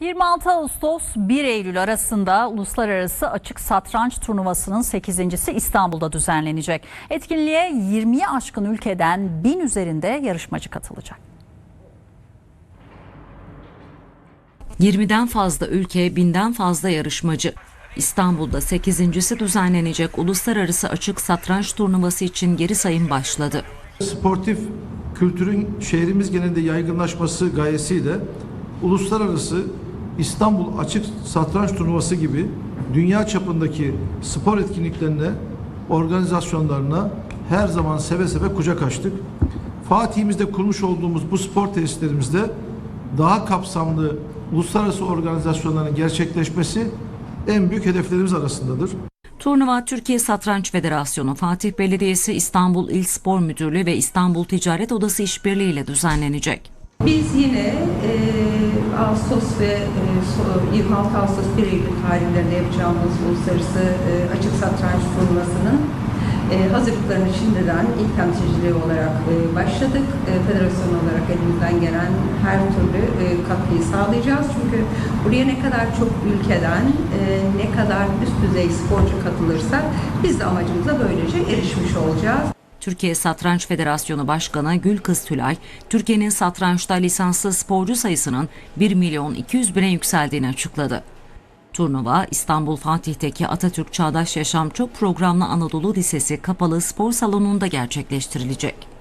26 Ağustos 1 Eylül arasında Uluslararası Açık Satranç Turnuvası'nın 8.si İstanbul'da düzenlenecek. Etkinliğe 20'yi aşkın ülkeden 1000 üzerinde yarışmacı katılacak. 20'den fazla ülke, binden fazla yarışmacı. İstanbul'da 8.si düzenlenecek Uluslararası Açık Satranç Turnuvası için geri sayım başladı. Sportif kültürün şehrimiz genelinde yaygınlaşması gayesiyle uluslararası İstanbul Açık Satranç Turnuvası gibi dünya çapındaki spor etkinliklerine, organizasyonlarına her zaman seve seve kucak açtık. Fatih'imizde kurmuş olduğumuz bu spor tesislerimizde daha kapsamlı uluslararası organizasyonların gerçekleşmesi en büyük hedeflerimiz arasındadır. Turnuva Türkiye Satranç Federasyonu, Fatih Belediyesi, İstanbul İl Spor Müdürlüğü ve İstanbul Ticaret Odası işbirliğiyle düzenlenecek. Biz yine e, Ağustos ve e, so- 26 Ağustos 1 Eylül tarihlerinde yapacağımız uluslararası e, açık satranç turnuvasının e, hazırlıklarını şimdiden ilk temsilciliği olarak e, başladık. E, federasyon olarak elimizden gelen her türlü e, katkıyı sağlayacağız. Çünkü buraya ne kadar çok ülkeden, e, ne kadar üst düzey sporcu katılırsa biz de amacımıza böylece erişmiş olacağız. Türkiye Satranç Federasyonu Başkanı Gülkız Tülay, Türkiye'nin satrançta lisanslı sporcu sayısının 1 milyon 200 bine yükseldiğini açıkladı. Turnuva İstanbul Fatih'teki Atatürk Çağdaş Yaşam Çok Programlı Anadolu Lisesi Kapalı Spor Salonu'nda gerçekleştirilecek.